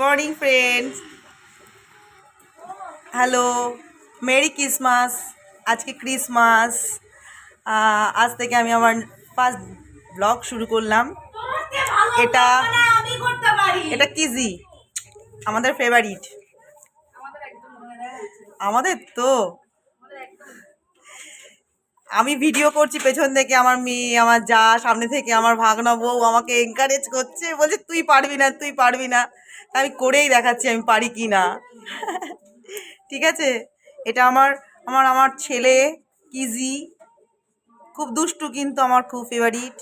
Morning friends hello merry Christmas আজকে Christmas আজ থেকে আমি আমার ফার্স্ট ব্লগ শুরু করলাম। এটা এটা কিজি? আমাদের ফেভারিট আমাদের তো। আমি ভিডিও করছি পেছন থেকে আমার মেয়ে আমার যা সামনে থেকে আমার ভাগনা বউ আমাকে এনকারেজ করছে বলছে তুই পারবি না তুই পারবি না। তা আমি করেই দেখাচ্ছি আমি পারি কি না। ঠিক আছে? এটা আমার আমার আমার ছেলে কিজি খুব দুষ্টু কিন্তু আমার খুব ফেভারিট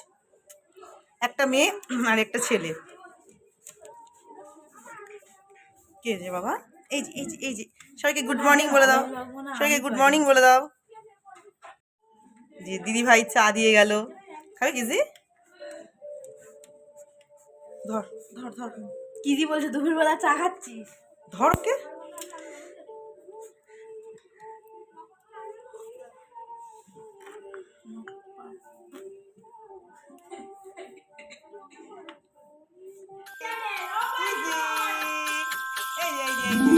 একটা মেয়ে আর একটা ছেলে। কে যে বাবা? এই যে এই যে এই যে সবাইকে গুড মর্নিং বলে দাও। সবাইকে গুড মর্নিং বলে দাও। যে দিদি ভাই চা দিয়ে গেল। খাবে কি জি? ধর ধর ধর। কিজি বলছে দুপুরবেলা চা খাচ্ছিস? ধর কে এই যে, এই এই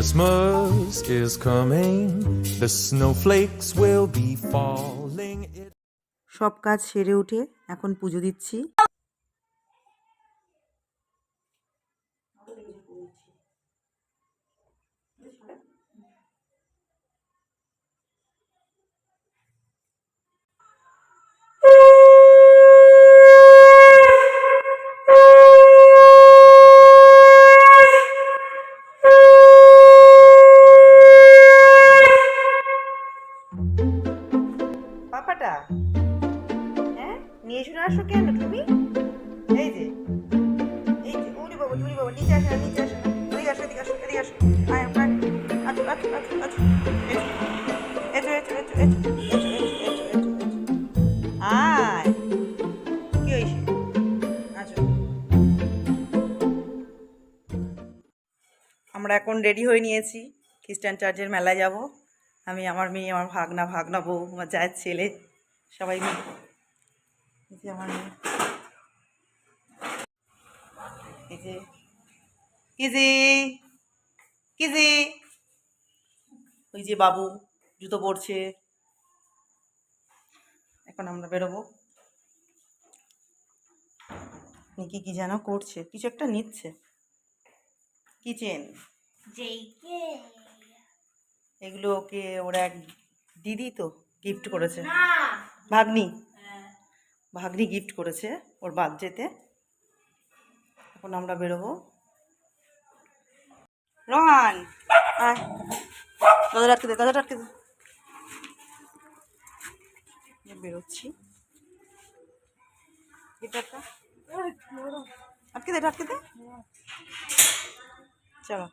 Christmas is coming, the snowflakes will be falling. সব কাজ সেরে উঠে এখন পুজো দিচ্ছি রেডি হয়ে নিয়েছি। খ্রিস্টান চার্চের মেলায় যাব। আমি, আমার মেয়ে, আমার ভাগনা ভাগনা বউ, আমার জায়ের ছেলে, সবাই মিলে। আমার মেয়ে। কিজি কিজি। ওই যে বাবু, জুতো পরছে। এখন আমরা বেরোবো। নিকি কি যেন করছে। কিছু একটা নিচ্ছে। কিচেন। এগুলো ওকে ওরা এক দিদি তো গিফট করেছে। ভাগ্নি। ভাগ্নি গিফট করেছে ওর বার্থডেতে। এখন আমরা বেরোবো। রোহান দরজা আটকে দে দরজা আটকে দে। বেরোচ্ছি। আটকে দে আটকে দে। চলো।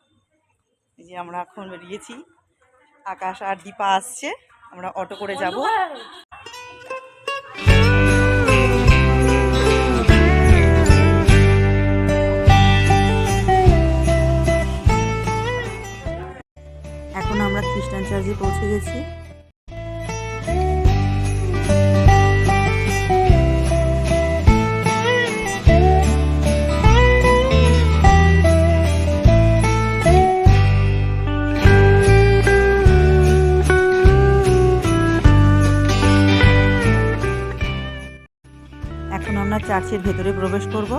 এই যে আমরা এখন বেরিয়েছি। আকাশ আর দীপা আসছে, আমরা অটো করে যাব। এখন আমরা খ্রিস্টান চার্চে পৌঁছে গেছি। ভেতরে প্রবেশ করব।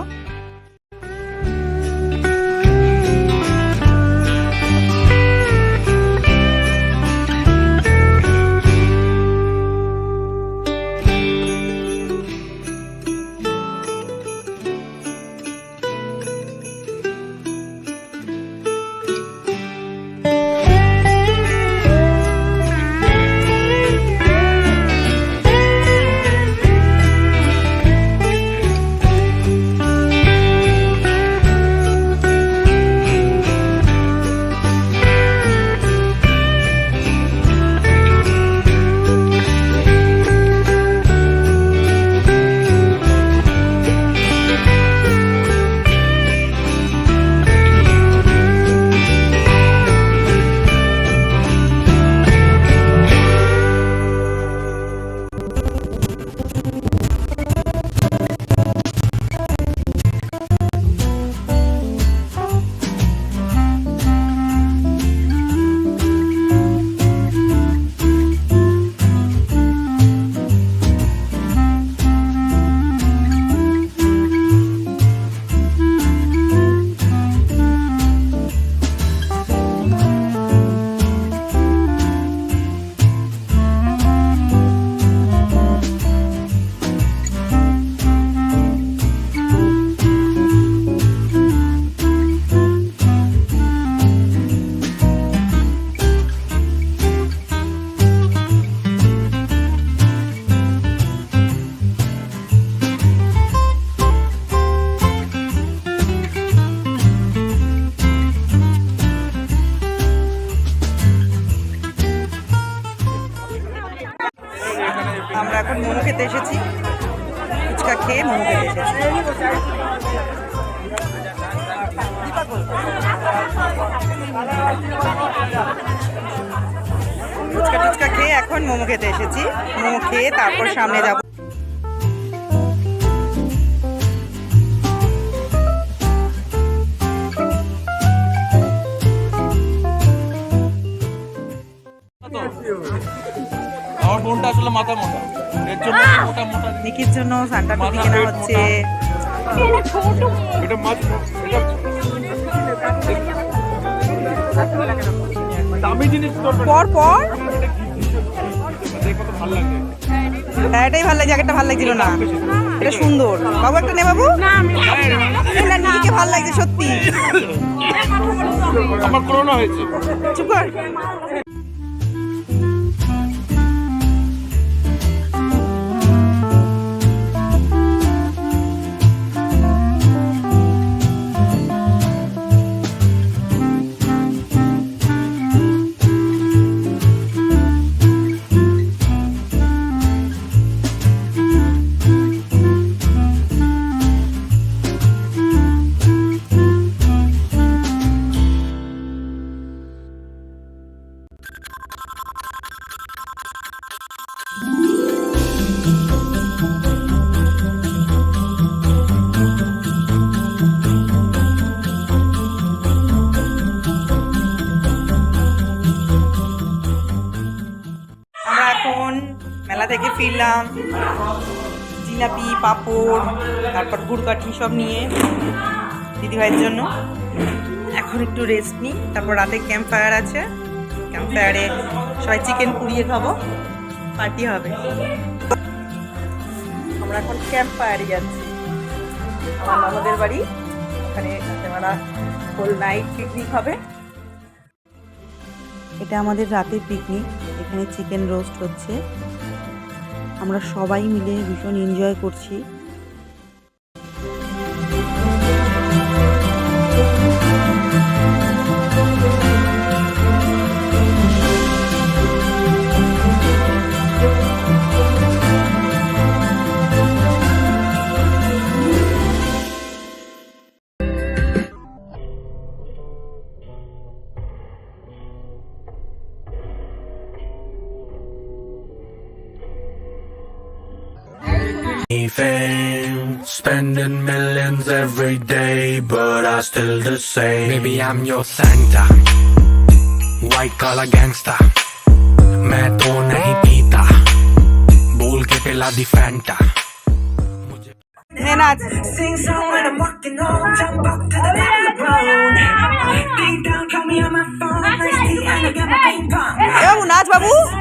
এখন মোমো খেতে এসেছি। মোমো খেয়ে তারপর সামনে যাব। আমার বোনটা আসলে মাথা মোটা। এর জন্য মোটা মোটা নিকির জন্য সান্টা টুপি কেনা হচ্ছে। এটা মাছ এটা দামি জিনিস পর পর হ্যাঁ এটাই ভালো লাগছে আগেরটা ভালো লাগছিল না। এটা সুন্দর। বাবু একটা নে বাবু। না নিজেকে ভালো লাগছে সত্যি। আমার করোনা হয়েছে চুপ কর। ফিরলাম জিলাপি, পাঁপড়, তারপর গুড়কাঠি সব নিয়ে দিদিভাইয়ের জন্য। এখন একটু রেস্ট নিই, তারপর রাতে ক্যাম্প ফায়ার আছে। ক্যাম্প ফায়ারে সবাই চিকেন পুড়িয়ে খাব পার্টি হবে। আমরা এখন ক্যাম্প ফায়ারে যাচ্ছি। আমার বাড়ি, ওখানে আমরা হোল নাইট পিকনিক হবে। এটা আমাদের রাতের পিকনিক এখানে চিকেন রোস্ট হচ্ছে। আমরা সবাই মিলে ভীষণ এনজয় করছি। fame. Spending millions every day, but I still the same. Maybe I'm your Santa, white collar gangster. मैं तो नहीं पीता, बोल के पिला दी Fanta. Sing song when I'm walking jump to the call me on my phone. I my babu.